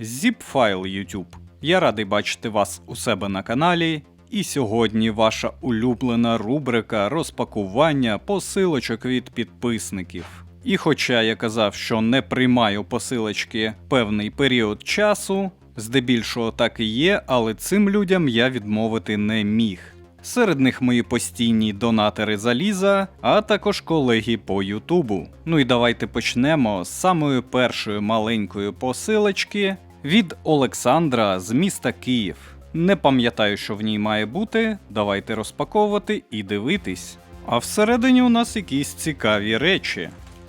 Zipfile YouTube. Я радий бачити вас у себе на каналі. І сьогодні ваша улюблена рубрика розпакування посилочок від підписників. І хоча я казав, що не приймаю посилочки певний період часу, здебільшого так і є, але цим людям я відмовити не міг. Серед них мої постійні донатори заліза, а також колеги по Ютубу. Ну і давайте почнемо з самої першої маленької посилочки від Олександра з міста Київ. Не пам'ятаю, що в ній має бути. Давайте розпаковувати і дивитись. А всередині у нас якісь цікаві речі.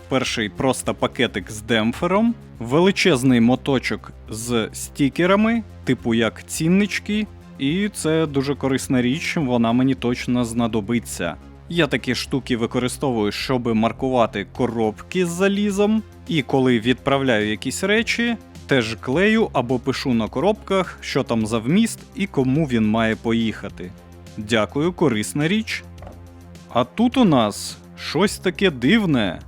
Перший просто пакетик з демпфером, величезний моточок з стікерами, типу як ціннички, і це дуже корисна річ, вона мені точно знадобиться. Я такі штуки використовую, щоб маркувати коробки з залізом, і коли відправляю якісь речі, теж клею або пишу на коробках, що там за вміст і кому він має поїхати. Дякую, корисна річ. А тут у нас щось таке дивне.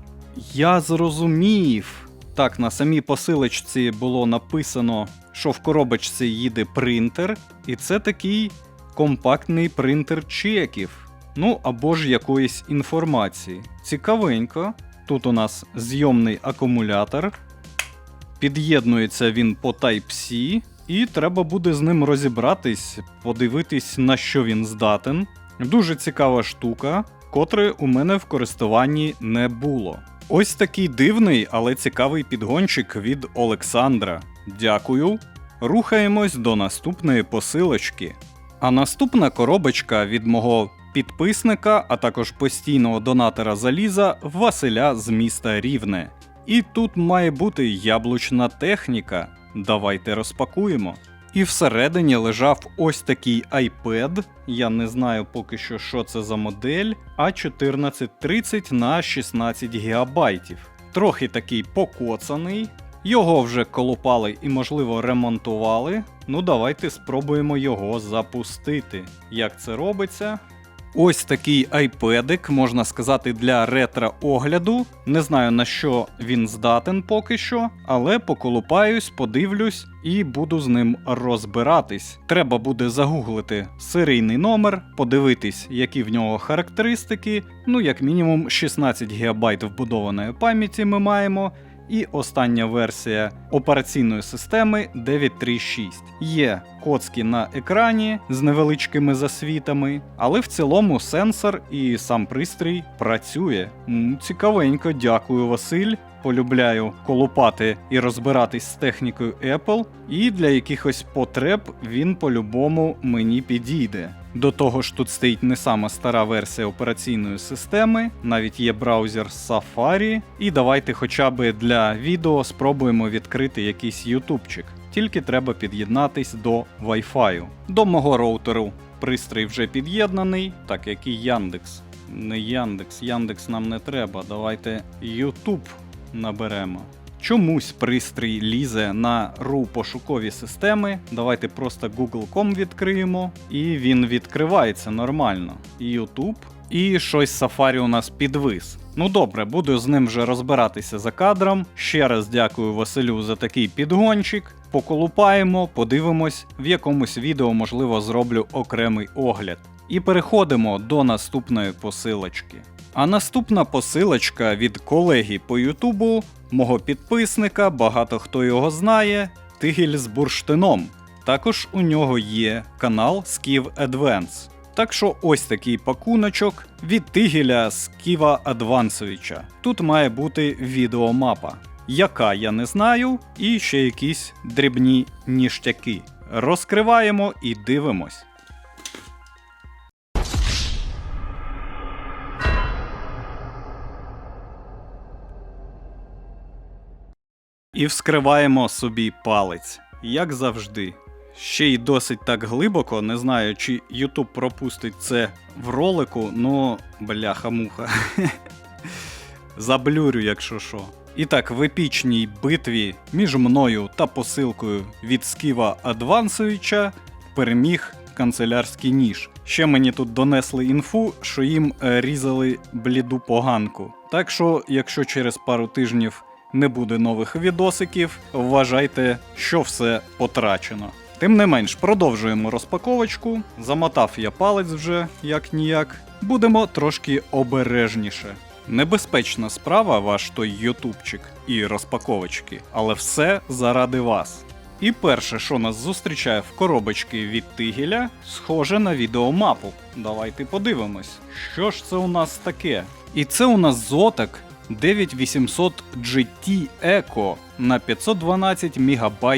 Я зрозумів. Так, на самій посилочці було написано, що в коробочці їде принтер, і це такий компактний принтер чеків. Ну або ж якоїсь інформації. Цікавенько. Тут у нас зйомний акумулятор. Під'єднується він по Type-C, і треба буде з ним розібратись, подивитись, на що він здатен. Дуже цікава штука, котре у мене в користуванні не було. Ось такий дивний, але цікавий підгончик від Олександра. Дякую. Рухаємось до наступної посилочки. А наступна коробочка від мого підписника, а також постійного донатора заліза Василя з міста Рівне. І тут має бути яблучна техніка. Давайте розпакуємо. І всередині лежав ось такий iPad. Я не знаю поки що, що це за модель, А1430 на 16 ГБ. Трохи такий покоцаний. Його вже колупали і, можливо, ремонтували. Ну, давайте спробуємо його запустити. Як це робиться? Ось такий айпедик, можна сказати, для ретро-огляду. Не знаю на що він здатен поки що, але поколупаюсь, подивлюсь і буду з ним розбиратись. Треба буде загуглити серійний номер, подивитись, які в нього характеристики. Ну, як мінімум, 16 ГБ вбудованої пам'яті ми маємо. І остання версія операційної системи 9.3.6. Є коцки на екрані з невеличкими засвітами, але в цілому сенсор і сам пристрій працює. Цікавенько, дякую, Василь. Полюбляю колупати і розбиратись з технікою Apple, і для якихось потреб він по-любому мені підійде. До того ж, тут стоїть не сама стара версія операційної системи, навіть є браузер Safari. І давайте хоча б для відео спробуємо відкрити якийсь ютубчик. Тільки треба під'єднатись до Wi-Fi. До мого роутеру пристрій вже під'єднаний, так як і Яндекс. Не Яндекс, Яндекс нам не треба. Давайте YouTube наберемо. Чомусь пристрій лізе на RU пошукові системи. Давайте просто Google.com відкриємо, і він відкривається нормально. І YouTube. І щось Safari у нас підвис. Ну добре, буду з ним вже розбиратися за кадром. Ще раз дякую Василю за такий підгончик. Поколупаємо, подивимось, в якомусь відео, можливо, зроблю окремий огляд. І переходимо до наступної посилочки. А наступна посилочка від колеги по Ютубу, мого підписника, багато хто його знає, Тигіль з бурштином. Також у нього є канал Skiv Advance. Так що ось такий пакуночок від Тигіля Сківа Адвансовича. Тут має бути відеомапа, яка я не знаю, і ще якісь дрібні ніштяки. Розкриваємо і дивимось. І вскриваємо собі палець, як завжди. Ще й досить так глибоко, не знаю, чи YouTube пропустить це в ролику, но бляха-муха. Заблюрю, якщо що. І так, в епічній битві між мною та посилкою від Сківа Адвансовича переміг канцелярський ніж. Ще мені тут донесли інфу, що їм е, різали бліду поганку. Так що, якщо через пару тижнів не буде нових відосиків, вважайте, що все потрачено. Тим не менш, продовжуємо розпаковочку. Замотав я палець вже як ніяк. Будемо трошки обережніше. Небезпечна справа ваш той ютубчик і розпаковочки, але все заради вас. І перше, що нас зустрічає в коробочці від Тигеля, схоже на відеомапу. Давайте подивимось, що ж це у нас таке. І це у нас зотак 9800 GT Eco на 512 МБ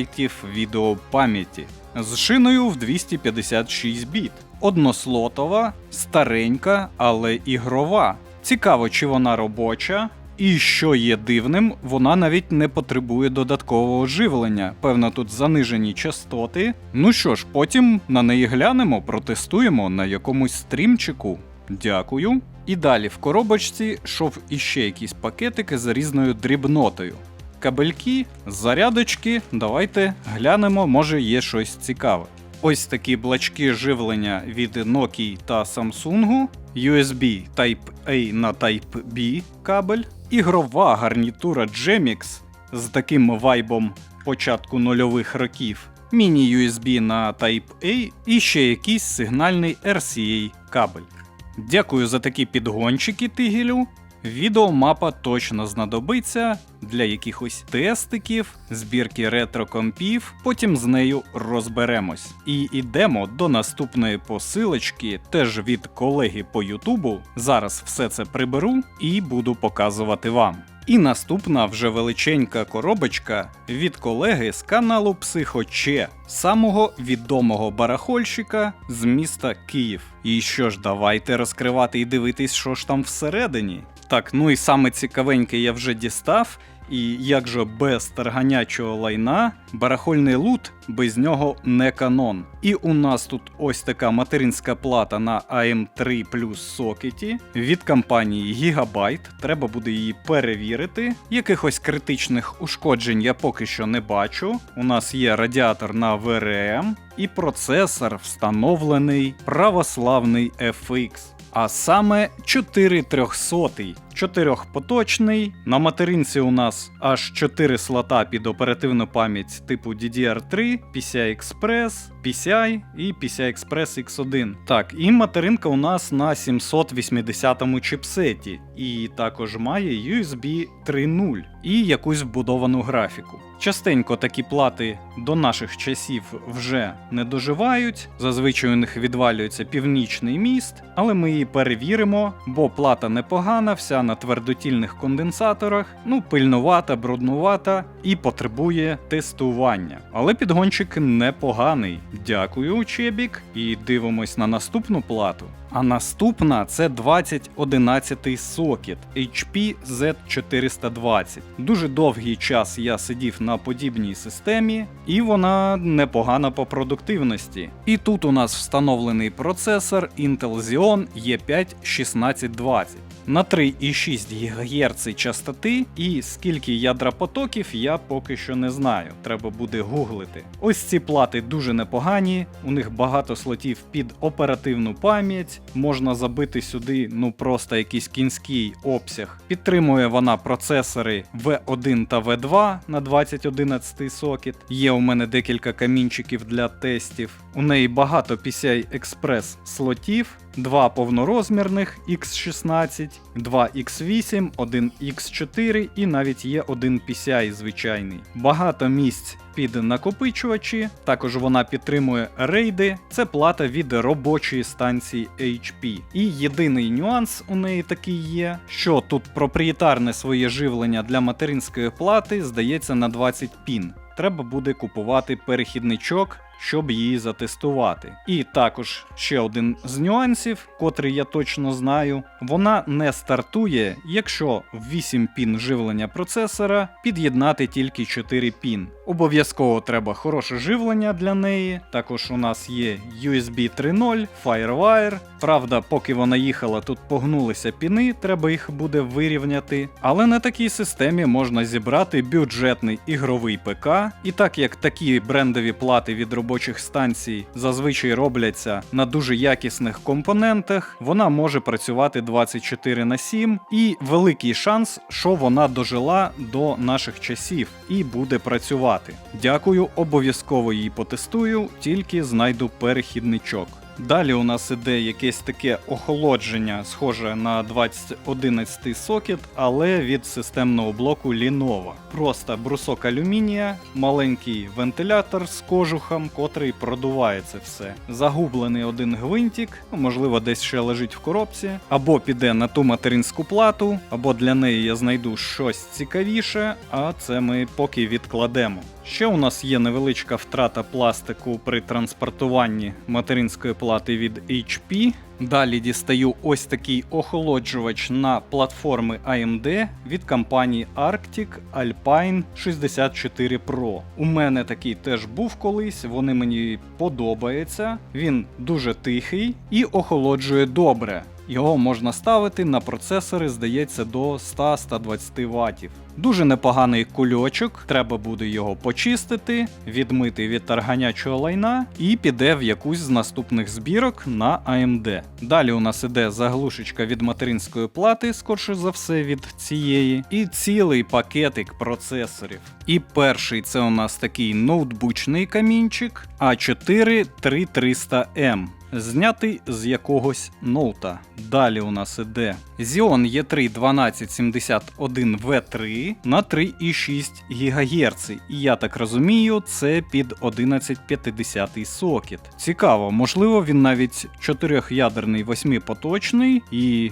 відеопам'яті з шиною в 256 біт. Однослотова, старенька, але ігрова. Цікаво, чи вона робоча. І що є дивним, вона навіть не потребує додаткового живлення. Певно, тут занижені частоти. Ну що ж, потім на неї глянемо, протестуємо на якомусь стрімчику. Дякую. І далі в коробочці йшов іще якісь пакетики з різною дрібнотою. Кабельки, зарядочки, давайте глянемо, може є щось цікаве. Ось такі блачки живлення від Nokia та Samsung, USB Type-A на Type-B кабель, ігрова гарнітура Gemix з таким вайбом початку нульових років, міні-USB на Type-A і ще якийсь сигнальний RCA кабель. Дякую за такі підгончики тигелю. Відеомапа точно знадобиться для якихось тестиків, збірки ретро-компів, потім з нею розберемось. І йдемо до наступної посилочки, теж від колеги по Ютубу. Зараз все це приберу і буду показувати вам. І наступна вже величенька коробочка від колеги з каналу Психоче, самого відомого барахольщика з міста Київ. І що ж, давайте розкривати і дивитись, що ж там всередині. Так, ну і саме цікавеньке я вже дістав. І як же без тарганячого лайна, барахольний лут без нього не канон. І у нас тут ось така материнська плата на AM3 плюс сокеті від компанії Gigabyte. Треба буде її перевірити. Якихось критичних ушкоджень я поки що не бачу. У нас є радіатор на VRM і процесор встановлений православний FX. А саме 4300, чотирьохпоточний. На материнці у нас аж 4 слота під оперативну пам'ять типу DDR3, PCI Express, PCI і PCI Express X1. Так, і материнка у нас на 780-му чіпсеті, і також має USB 3.0 і якусь вбудовану графіку. Частенько такі плати до наших часів вже не доживають. Зазвичай у них відвалюється північний міст, але ми її перевіримо, бо плата непогана, вся на твердотільних конденсаторах, ну пильнувата, бруднувата і потребує тестування. Але підгончик непоганий. Дякую, Чебік, і дивимось на наступну плату. А наступна це 2011 сокет HP Z420. Дуже довгий час я сидів на подібній системі, і вона непогана по продуктивності. І тут у нас встановлений процесор Intel Xeon E5 1620 на 3,6 ГГц частоти, і скільки ядрапотоків я поки що не знаю. Треба буде гуглити. Ось ці плати дуже непогані, у них багато слотів під оперативну пам'ять, можна забити сюди ну просто якийсь кінський обсяг. Підтримує вона процесори V1 та V2 на 2011 сокет. Є у мене декілька камінчиків для тестів. У неї багато PCI Express слотів. Два повнорозмірних X16, 2 X8, 1 X4 і навіть є один PCI звичайний. Багато місць під накопичувачі, також вона підтримує рейди. Це плата від робочої станції HP. І єдиний нюанс у неї такий є, що тут проприєтарне своє живлення для материнської плати здається на 20 пін. Треба буде купувати перехідничок щоб її затестувати. І також ще один з нюансів, котрий я точно знаю, вона не стартує, якщо в 8 пін живлення процесора під'єднати тільки 4 пін. Обов'язково треба хороше живлення для неї. Також у нас є USB 3.0, Firewire. Правда, поки вона їхала, тут погнулися піни, треба їх буде вирівняти. Але на такій системі можна зібрати бюджетний ігровий ПК. І так як такі брендові плати від робочих станцій зазвичай робляться на дуже якісних компонентах, вона може працювати 24 на 7 і великий шанс, що вона дожила до наших часів і буде працювати. Дякую, обов'язково її потестую, тільки знайду перехідничок. Далі у нас іде якесь таке охолодження, схоже на 2011 сокет, але від системного блоку Lenovo. Просто брусок алюмінія, маленький вентилятор з кожухом, котрий продуває це все. Загублений один гвинтик, можливо, десь ще лежить в коробці, або піде на ту материнську плату, або для неї я знайду щось цікавіше, а це ми поки відкладемо. Ще у нас є невеличка втрата пластику при транспортуванні материнської плати від HP. Далі дістаю ось такий охолоджувач на платформи AMD від компанії Arctic Alpine 64 Pro. У мене такий теж був колись, вони мені подобаються. Він дуже тихий і охолоджує добре. Його можна ставити на процесори, здається, до 100-120 ватів. Дуже непоганий кульочок, треба буде його почистити, відмити від тарганячого лайна і піде в якусь з наступних збірок на AMD. Далі у нас іде заглушечка від материнської плати, скорше за все від цієї, і цілий пакетик процесорів. І перший це у нас такий ноутбучний камінчик A4 3300M. Знятий з якогось ноута. Далі у нас іде Xeon E3 1271 V3 на 3,6 ГГц. І я так розумію, це під 1150 сокет. Цікаво, можливо, він навіть 4-ядерний 8-поточний і.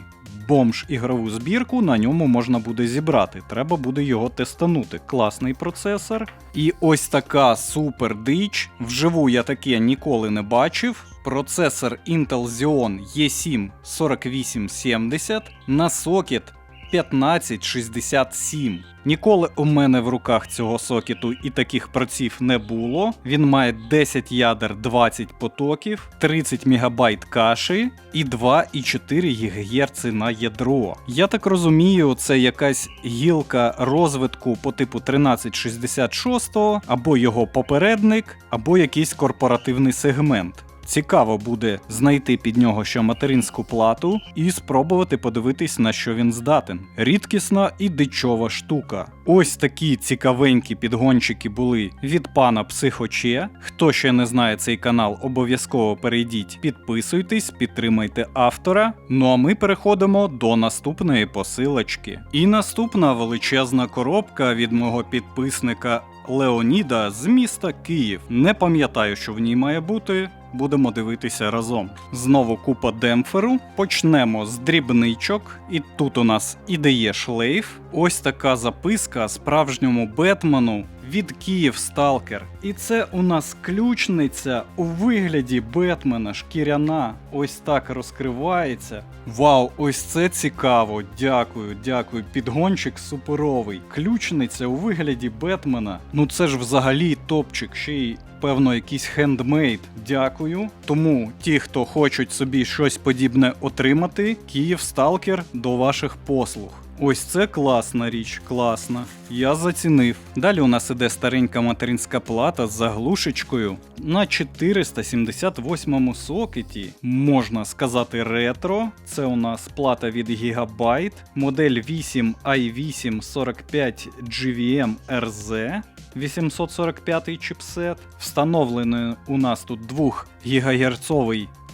Бомж ігрову збірку на ньому можна буде зібрати. Треба буде його тестанути. Класний процесор. І ось така супер дич. Вживу я таке ніколи не бачив. Процесор Intel Xeon E7 4870 на сокет 1567. Ніколи у мене в руках цього сокету і таких проців не було. Він має 10 ядер 20 потоків, 30 МБ каші і 2,4 ГГц на ядро. Я так розумію, це якась гілка розвитку по типу 1366 або його попередник, або якийсь корпоративний сегмент. Цікаво буде знайти під нього ще материнську плату і спробувати подивитись, на що він здатен. Рідкісна і дичова штука. Ось такі цікавенькі підгончики були від пана Психоче. Хто ще не знає цей канал, обов'язково перейдіть, підписуйтесь, підтримайте автора. Ну а ми переходимо до наступної посилочки. І наступна величезна коробка від мого підписника Леоніда з міста Київ. Не пам'ятаю, що в ній має бути. Будемо дивитися разом. Знову купа демпферу. Почнемо з дрібничок. І тут у нас ідеє шлейф. Ось така записка справжньому Бетмену від Київ Сталкер. І це у нас ключниця у вигляді Бетмена, шкіряна. Ось так розкривається. Вау, ось це цікаво. Дякую, дякую. Підгончик суперовий. Ключниця у вигляді Бетмена. Ну це ж взагалі топчик, ще й. Певно, якийсь хендмейд. Дякую. Тому ті, хто хочуть собі щось подібне отримати, Київ Сталкер до ваших послуг. Ось це класна річ, класна. Я зацінив. Далі у нас іде старенька материнська плата з заглушечкою на 478 сокеті. Можна сказати ретро. Це у нас плата від Gigabyte, модель 8 i8 45 GVM RZ. 845 чіпсет. Встановлений у нас тут 2 ГГц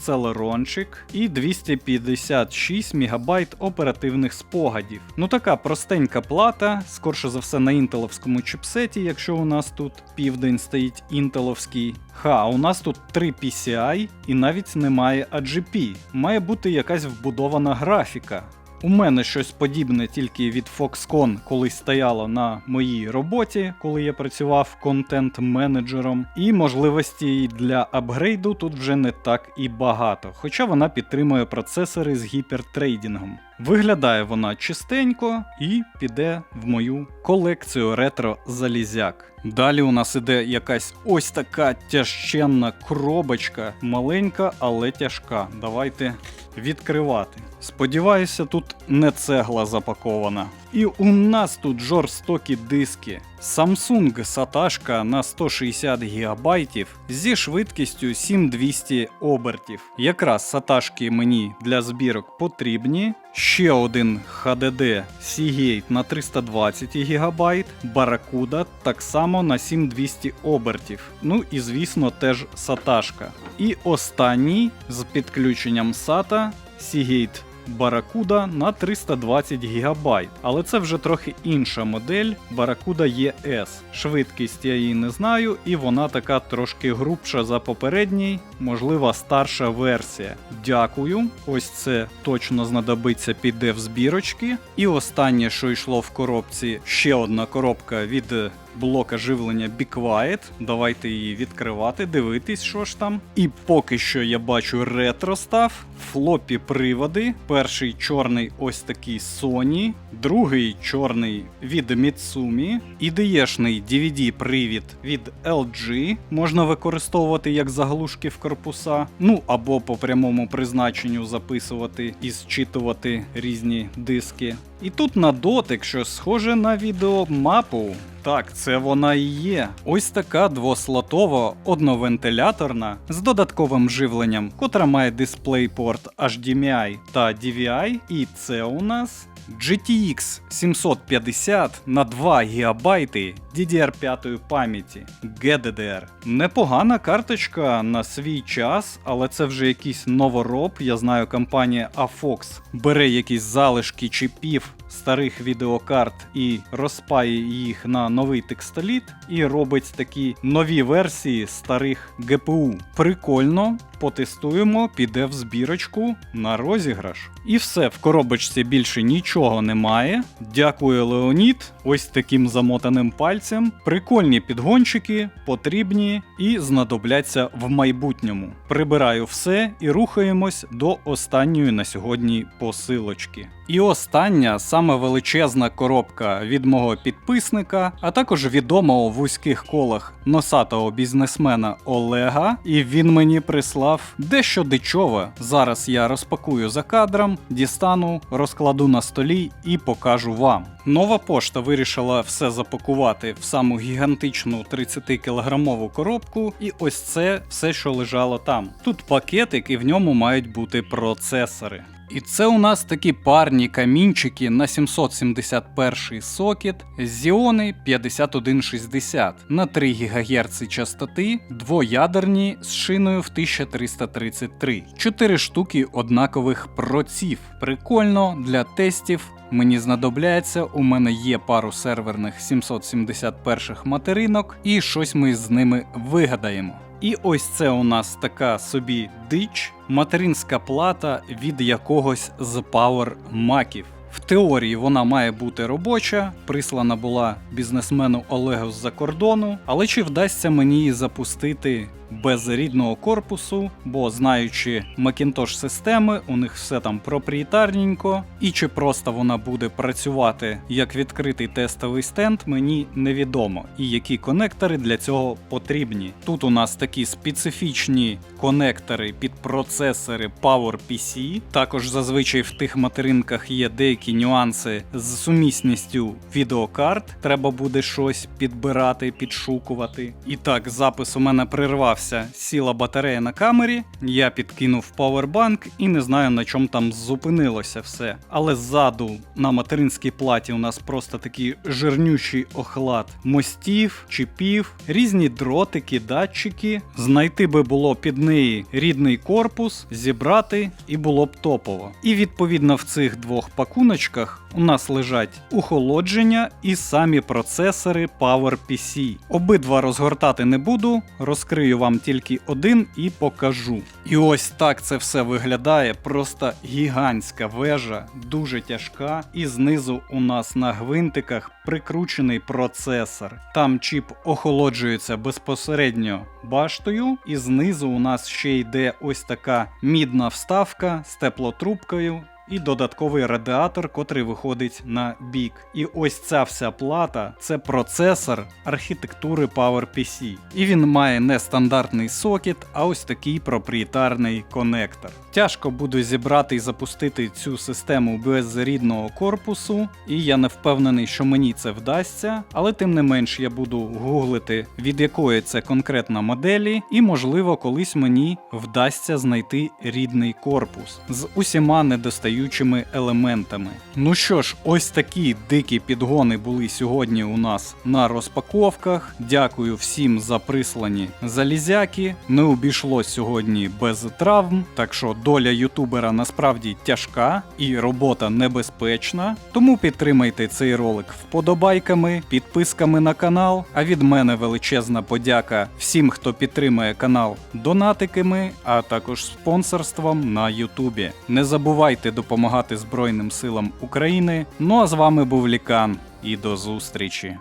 целерончик і 256 МБ оперативних спогадів. Ну така простенька плата, скорше за все на інтеловському чіпсеті, якщо у нас тут південь стоїть інтеловський. Ха, у нас тут 3 PCI і навіть немає AGP. Має бути якась вбудована графіка. У мене щось подібне тільки від Foxconn коли стояло на моїй роботі, коли я працював контент-менеджером, і можливості для апгрейду тут вже не так і багато, хоча вона підтримує процесори з гіпертрейдингом. Виглядає вона чистенько і піде в мою колекцію ретро залізяк. Далі у нас іде якась ось така тяжченна коробочка, маленька, але тяжка. Давайте відкривати. Сподіваюся, тут не цегла запакована. І у нас тут жорстокі диски. Samsung SATA на 160 ГБ зі швидкістю 7200 обертів. Якраз SATA мені для збірок потрібні. Ще один HDD Seagate на 320 ГБ, Barracuda так само на 7200 обертів. Ну і звісно теж SATA. І останній з підключенням SATA Seagate Barracuda на 320 ГБ. Але це вже трохи інша модель Barracuda ES. Швидкість я її не знаю, і вона така трошки грубша за попередній, можливо, старша версія. Дякую. Ось це точно знадобиться піде в збірочки. І останнє, що йшло в коробці, ще одна коробка від блока живлення Be Quiet. Давайте її відкривати, дивитись, що ж там. І поки що я бачу ретро став, флопі приводи. Перший чорний ось такий Sony, другий чорний від Mitsumi, ідеєшний DVD-привід від LG. Можна використовувати як заглушки в корпуса, ну або по прямому призначенню записувати і зчитувати різні диски. І тут на дотик, що схоже на відеомапу. Так, це вона і є. Ось така двослотова одновентиляторна з додатковим живленням, котра має DisplayPort HDMI та DVI. І це у нас GTX 750 на 2 ГБ DDR5 пам'яті GDDR. Непогана карточка на свій час, але це вже якийсь новороб. Я знаю, компанія AFOX бере якісь залишки чіпів старих відеокарт і розпає їх на новий текстоліт і робить такі нові версії старих ГПУ. Прикольно, потестуємо, піде в збірочку на розіграш. І все, в коробочці більше нічого немає. Дякую, Леонід, ось таким замотаним пальцем. Прикольні підгончики, потрібні і знадобляться в майбутньому. Прибираю все і рухаємось до останньої на сьогодні посилочки. І остання саме величезна коробка від мого підписника, а також відомого в вузьких колах носатого бізнесмена Олега. І він мені прислав дещо дичове. Зараз я розпакую за кадром, дістану, розкладу на столі і покажу вам. Нова пошта вирішила все запакувати в саму гігантичну 30-кілограмову коробку, і ось це все, що лежало там. Тут пакетик, і в ньому мають бути процесори. І це у нас такі парні камінчики на 771 сокет Xeon 5160 на 3 ГГц частоти, двоядерні з шиною в 1333, 4 штуки однакових проців. Прикольно для тестів. Мені знадобляється, у мене є пару серверних 771 материнок, і щось ми з ними вигадаємо. І ось це у нас така собі дич, материнська плата від якогось з Power Маків. В теорії вона має бути робоча, прислана була бізнесмену Олегу з-за кордону, але чи вдасться мені її запустити без рідного корпусу, бо знаючи Macintosh системи, у них все там проприєтарненько, і чи просто вона буде працювати як відкритий тестовий стенд, мені невідомо, і які конектори для цього потрібні. Тут у нас такі специфічні конектори під процесори PowerPC. Також зазвичай в тих материнках є деякі нюанси з сумісністю відеокарт. Треба буде щось підбирати, підшукувати. І так, запис у мене прервався. Сіла батарея на камері, я підкинув павербанк і не знаю на чому там зупинилося все. Але ззаду на материнській платі у нас просто такий жирнючий охлад мостів, чіпів, різні дротики, датчики. Знайти би було під неї рідний корпус, зібрати і було б топово. І відповідно в цих двох пакуночках у нас лежать охолодження і самі процесори PowerPC. Обидва розгортати не буду, розкрию вам тільки один і покажу. І ось так це все виглядає. Просто гігантська вежа, дуже тяжка. І знизу у нас на гвинтиках прикручений процесор. Там чіп охолоджується безпосередньо баштою, і знизу у нас ще йде ось така мідна вставка з теплотрубкою і додатковий радіатор, котрий виходить на бік. І ось ця вся плата це процесор архітектури PowerPC. І він має не стандартний сокет, а ось такий проприєтарний конектор. Тяжко буде зібрати і запустити цю систему без рідного корпусу, і я не впевнений, що мені це вдасться, але тим не менш я буду гуглити, від якої це конкретна моделі, і можливо колись мені вдасться знайти рідний корпус з усіма недостаючими елементами. Ну що ж, ось такі дикі підгони були сьогодні у нас на розпаковках. Дякую всім за прислані залізяки. Не обійшлось сьогодні без травм, так що доля ютубера насправді тяжка і робота небезпечна. Тому підтримайте цей ролик вподобайками, підписками на канал. А від мене величезна подяка всім, хто підтримує канал донатиками, а також спонсорством на Ютубі. Не забувайте допомагати Збройним силам України. Ну а з вами був Лікан і до зустрічі.